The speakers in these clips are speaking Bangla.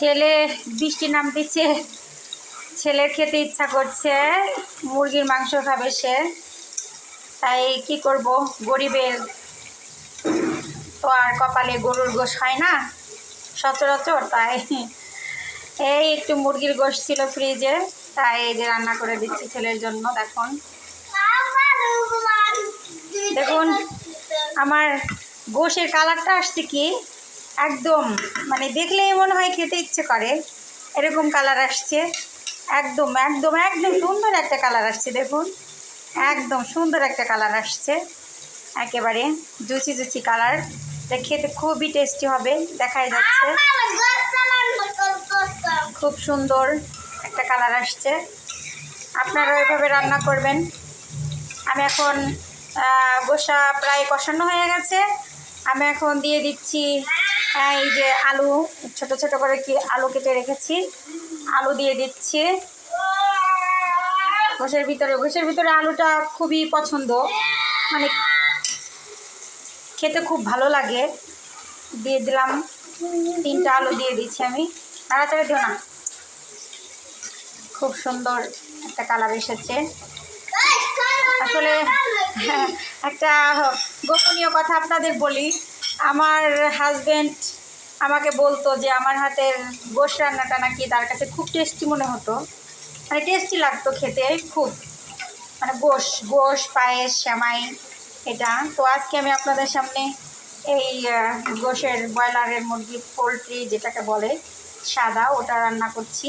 ছেলে বৃষ্টি নামতেছে। ছেলের খেতে ইচ্ছা করছে, মুরগির মাংস খাবে সে। তাই কি করব? গরিবের তো আর কপালে গরুর গোশ হয় না, সচরাচর তাই। এই একটু মুরগির গোশ ছিল ফ্রিজে, তাই এই যে রান্না করে দিচ্ছি ছেলের জন্য, দেখুন। দেখুন, আমার গোশের কালারটা আসছে কি? একদম মানে দেখলেই মনে হয় খেতে ইচ্ছে করে। এরকম কালার আসছে। একদম একদম একদম সুন্দর একটা কালার আসছে, দেখুন। একদম সুন্দর একটা কালার আসছে। একেবারে জুচি জুচি কালার এটা খেতে খুবই টেস্টি হবে, দেখাই যাচ্ছে। খুব সুন্দর একটা কালার আসছে। আপনারা ওইভাবে রান্না করবেন। আমি এখন গোসা প্রায় কষানো হয়ে গেছে। আমি এখন দিয়ে দিচ্ছি এই যে আলু ছোট ছোট করে কি আলু কেটে রেখেছি। আলু দিয়ে দিচ্ছি। ঘোষের ভিতরে ঘোষের ভিতরে আলুটা খুবই পছন্দ। মানে খেতে খুব ভালো লাগে। দিয়ে দিলাম তিনটা আলু দিয়ে দিচ্ছি আমি। নাড়াচাড়া দিও না। খুব সুন্দর একটা কালার এসেছে। আসলে হ্যাঁ, একটা গোপনীয় কথা আপনাদের বলি। আমার হাজব্যান্ড আমাকে বলতো যে আমার হাতের গোশ রান্নাটা নাকি তার কাছে খুব টেস্টি মনে হতো। মানে টেস্টি লাগতো খেতে খুব। মানে গোশ গোশ, পায়েস শ্যামাই এটা। তো আজকে আমি আপনাদের সামনে এই গোশের ব্রয়লারের মুরগি, পোলট্রি যেটাকে বলে, সাদা, ওটা রান্না করছি।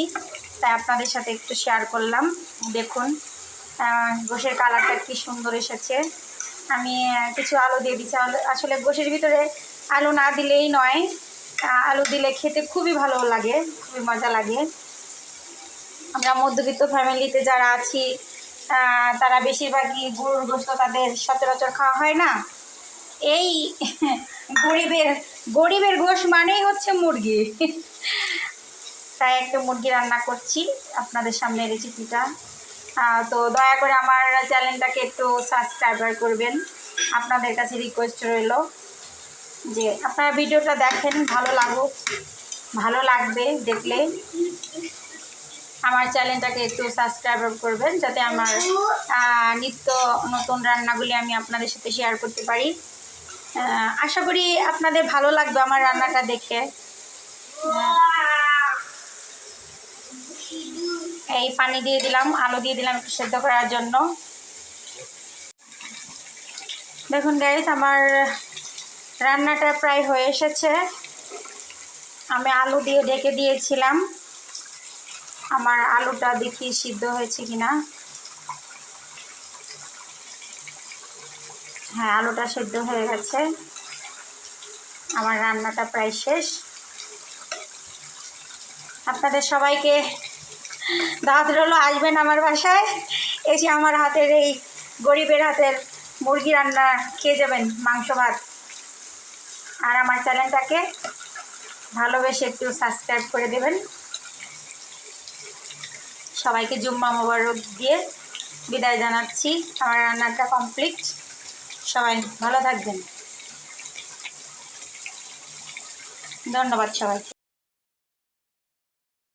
তাই আপনাদের সাথে একটু শেয়ার করলাম। দেখুন গোশের কালারটা কি সুন্দর এসেছে। আমি কিছু আলু দিয়ে দিচ্ছি। আসলে গোশের ভিতরে আলু না দিলেই নয়। আলু দিলে খেতে খুবই ভালো লাগে, খুবই মজা লাগে। আমরা মধ্যবিত্ত ফ্যামিলিতে যারা আছি তারা বেশিরভাগই গরুর গোস্ত তাদের সচরাচর খাওয়া হয় না। এই গরিবের গরিবের গোশ মানেই হচ্ছে মুরগি। তাই একটা মুরগি রান্না করছি, আপনাদের সামনে রেসিপিটা তো দয়া করে আমার চ্যানেলটাকে একটু সাবস্ক্রাইবার করবেন। আপনাদের কাছে রিকোয়েস্ট রইল যে আপনারা ভিডিওটা দেখেন, ভালো লাগুক, ভালো লাগবে দেখলে আমার চ্যানেলটাকে একটু সাবস্ক্রাইব করবেন, যাতে আমার নিত্য নতুন রান্নাগুলি আমি আপনাদের সাথে শেয়ার করতে পারি। আশা করি আপনাদের ভালো লাগবে আমার রান্নাটা দেখে। এই পানি দিয়ে দিলাম, আলু দিয়ে দিলাম একটু সেদ্ধ করার জন্য। দেখুন গাইস আমার রান্নাটা প্রায় হয়ে এসেছে। আমি আলু দিয়ে ডেকে দিয়েছিলাম। আমার আলুটা দেখি সিদ্ধ হয়েছে কিনা। হ্যাঁ আলুটা সিদ্ধ হয়ে গেছে। আমার রান্নাটা প্রায় শেষ। আপনাদের সবাইকে দাঁত রলো আসবেন আমার বাসায়। এসে আমার হাতের এই গরিবের হাতের মুরগি রান্না খেয়ে যাবেন, মাংস, ভাত। আর আমার চ্যানেলটাকে ভালোবেসে একটু সাবস্ক্রাইব করে দেবেন। সবাইকে জুম্মা মোবারক দিয়ে বিদায় জানাচ্ছি। আমার রান্নাটা কমপ্লিট সবাই ভালো থাকবেন। ধন্যবাদ সবাইকে।